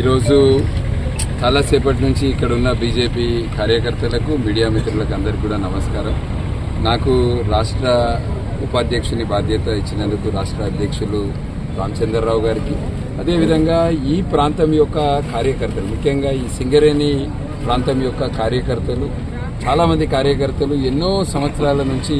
ఈరోజు చాలాసేపటి నుంచి ఇక్కడ ఉన్న బీజేపీ కార్యకర్తలకు మీడియా మిత్రులకు అందరికీ కూడా నమస్కారం. నాకు రాష్ట్ర ఉపాధ్యక్షుని బాధ్యత ఇచ్చినందుకు రాష్ట్ర అధ్యక్షులు రామచంద్రరావు గారికి. అదేవిధంగా ఈ ప్రాంతం యొక్క కార్యకర్తలు ముఖ్యంగా ఈ సింగరేణి ప్రాంతం యొక్క కార్యకర్తలు చాలామంది కార్యకర్తలు ఎన్నో సంవత్సరాల నుంచి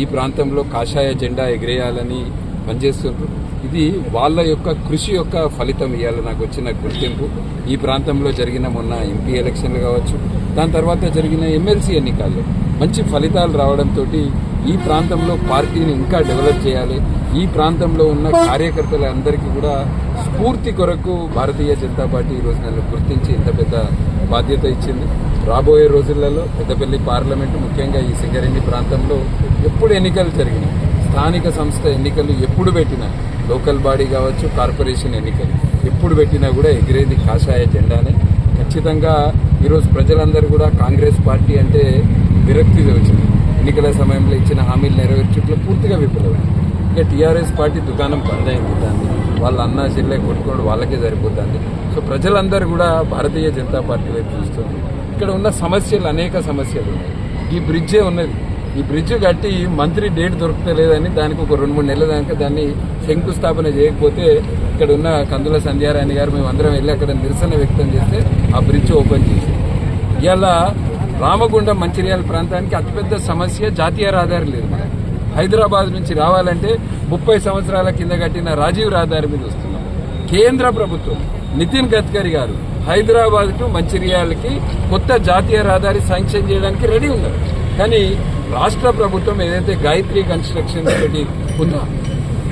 ఈ ప్రాంతంలో కాషాయ జెండా ఎగిరేయాలని పనిచేస్తున్నారు. ఇది వాళ్ళ యొక్క కృషి యొక్క ఫలితం ఇవాళ నాకు వచ్చిన గుర్తింపు. ఈ ప్రాంతంలో జరిగిన మొన్న ఎంపీ ఎలక్షన్లు కావచ్చు దాని తర్వాత జరిగిన ఎమ్మెల్సీ ఎన్నికల్లో మంచి ఫలితాలు రావడంతో ఈ ప్రాంతంలో పార్టీని ఇంకా డెవలప్ చేయాలి. ఈ ప్రాంతంలో ఉన్న కార్యకర్తల అందరికీ కూడా స్ఫూర్తి కొరకు భారతీయ జనతా పార్టీ ఈ రోజు నన్ను గుర్తించి ఇంత పెద్ద బాధ్యత ఇచ్చింది. రాబోయే రోజులలో పెద్దపల్లి పార్లమెంటు ముఖ్యంగా ఈ సింగరేణి ప్రాంతంలో ఎప్పుడు ఎన్నికలు జరిగినాయి? స్థానిక సంస్థ ఎన్నికలు ఎప్పుడు పెట్టినా లోకల్ బాడీ కావచ్చు కార్పొరేషన్ ఎన్నికలు ఎప్పుడు పెట్టినా కూడా ఎగిరేది కాషాయ జెండానే. ఖచ్చితంగా ఈరోజు ప్రజలందరూ కూడా కాంగ్రెస్ పార్టీ అంటే విరక్తి వచ్చింది ఎన్నికల సమయంలో ఇచ్చిన హామీలు నెరవేర్చట్లో పూర్తిగా విఫలమైంది. ఇక టీఆర్ఎస్ పార్టీ దుకాణం బంద్ అయింది దాన్ని వాళ్ళ అన్నా చెల్లె కొట్టుకోవడం వాళ్ళకే సరిపోతుంది. సో ప్రజలందరూ కూడా భారతీయ జనతా పార్టీ వైపు చూస్తుంది. ఇక్కడ ఉన్న సమస్యలు అనేక సమస్యలు ఉన్నాయి. ఈ బ్రిడ్జే ఉన్నది. ఈ బ్రిడ్జ్ కట్టి మంత్రి డేట్ దొరకలేదని దానికి ఒక రెండు మూడు నెలల దాకా దాన్ని శంకుస్థాపన చేయకపోతే ఇక్కడ ఉన్న కందుల సంధ్యారాణి గారు మేము అందరం వెళ్ళి అక్కడ నిరసన వ్యక్తం చేస్తే ఆ బ్రిడ్జ్ ఓపెన్ చేసి. ఇలా రామగుండం మంచిర్యాల ప్రాంతానికి అతిపెద్ద సమస్య జాతీయ రహదారి లేదు. హైదరాబాద్ నుంచి రావాలంటే ముప్పై సంవత్సరాల కింద కట్టిన రాజీవ్ రహదారి మీద వస్తున్నాం. కేంద్ర ప్రభుత్వం నితిన్ గడ్కరీ గారు హైదరాబాద్ టు మంచిర్యాలకి కొత్త జాతీయ రహదారి శాంక్షన్ చేయడానికి రెడీ ఉన్నారు. కానీ రాష్ట్ర ప్రభుత్వం ఏదైతే గాయత్రి కన్స్ట్రక్షన్ తోటి ఉందో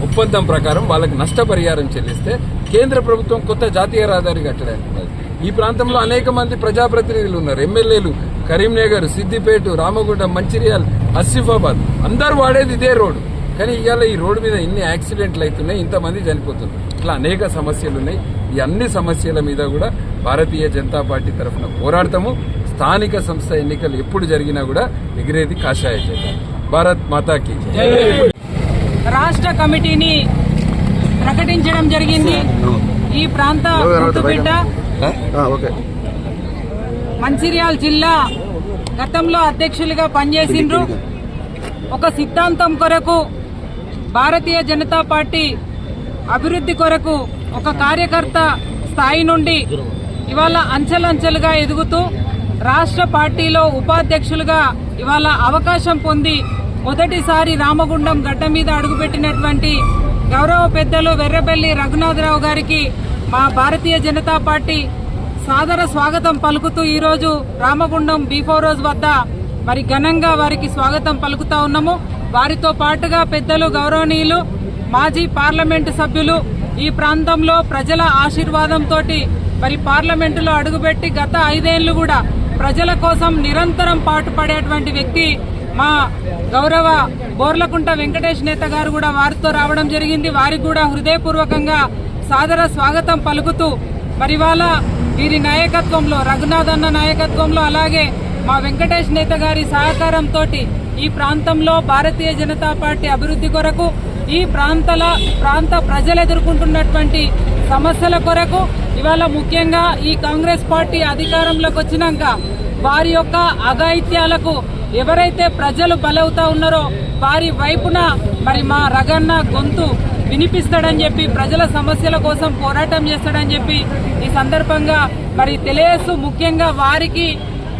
ఒప్పందం ప్రకారం వాళ్ళకి నష్టపరిహారం చెల్లిస్తే కేంద్ర ప్రభుత్వం కొత్త జాతీయ రహదారి కట్టడానికి ఈ ప్రాంతంలో అనేక మంది ప్రజాప్రతినిధులు ఉన్నారు. ఎమ్మెల్యేలు కరీంనగర్ సిద్దిపేట రామగుండం మంచిర్యాల ఆసిఫాబాద్ అందరు వాడేది ఇదే రోడ్డు. కానీ ఇవాళ ఈ రోడ్డు మీద ఇన్ని యాక్సిడెంట్లు అవుతున్నాయి ఇంతమంది చనిపోతున్నారు. ఇట్లా అనేక సమస్యలు ఉన్నాయి. ఈ అన్ని సమస్యల మీద కూడా భారతీయ జనతా పార్టీ తరఫున పోరాడతాము. స్థానిక సంస్థ ఎన్నికలు ఎప్పుడు జరిగినా కూడా ఎగిరేది కాషాయ జెండా భారత్ మాతాకి రాష్ట్ర కమిటీని ప్రకటించడం జరిగింది. ఈ ప్రాంత ఓకే. మంచిర్యాల జిల్లా గతంలో అధ్యక్షులుగా పనిచేసిండ్రు. ఒక సిద్ధాంతం కొరకు భారతీయ జనతా పార్టీ అభివృద్ధి కొరకు ఒక కార్యకర్త స్థాయి నుండి ఇవాళ అంచెలంచెలుగా ఎదుగుతూ రాష్ట్ర పార్టీలో ఉపాధ్యక్షులుగా ఇవాళ అవకాశం పొంది మొదటిసారి రామగుండం గడ్డ మీద అడుగుపెట్టినటువంటి గౌరవ పెద్దలు వెర్రబెల్లి రఘునాథరావు గారికి మా భారతీయ జనతా పార్టీ సాదర స్వాగతం పలుకుతూ ఈరోజు రామగుండం బీఫో రోజు వద్ద మరి ఘనంగా వారికి స్వాగతం పలుకుతా ఉన్నాము. వారితో పాటుగా పెద్దలు గౌరవనీయులు మాజీ పార్లమెంటు సభ్యులు ఈ ప్రాంతంలో ప్రజల ఆశీర్వాదంతో మరి పార్లమెంటులో అడుగుపెట్టి గత ఐదేళ్ళు కూడా ప్రజల కోసం నిరంతరం పాటుపడేటువంటి వ్యక్తి మా గౌరవ బోర్లకుంట వెంకటేష్ నేత గారు కూడా వారితో రావడం జరిగింది. వారికి కూడా హృదయపూర్వకంగా సాదర స్వాగతం పలుకుతూ మరి వాళ్ళ వీరి నాయకత్వంలో రఘునాథ్ అన్న నాయకత్వంలో అలాగే మా వెంకటేష్ నేత గారి సహకారంతో ఈ ప్రాంతంలో భారతీయ జనతా పార్టీ అభివృద్ధి కొరకు ఈ ప్రాంతాల ప్రాంత ప్రజలు ఎదుర్కొంటున్నటువంటి సమస్యల కొరకు ఇవాళ ముఖ్యంగా ఈ కాంగ్రెస్ పార్టీ అధికారంలోకి వచ్చినాక వారి యొక్క అఘాయిత్యాలకు ఎవరైతే ప్రజలు బలవుతా ఉన్నారో వారి వైపున మరి మా రగన్న గొంతు వినిపిస్తాడని చెప్పి ప్రజల సమస్యల కోసం పోరాటం చేస్తాడని చెప్పి ఈ సందర్భంగా మరి తెలియజేస్తూ ముఖ్యంగా వారికి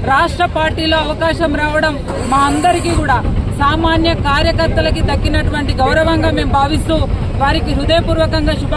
రాష్ట్ర పార్టీలో అవకాశం రావడం మా అందరికీ కూడా సామాన్య కార్యకర్తలకి దక్కినటువంటి గౌరవంగా మేము భావిస్తూ వారికి హృదయపూర్వకంగా శుభ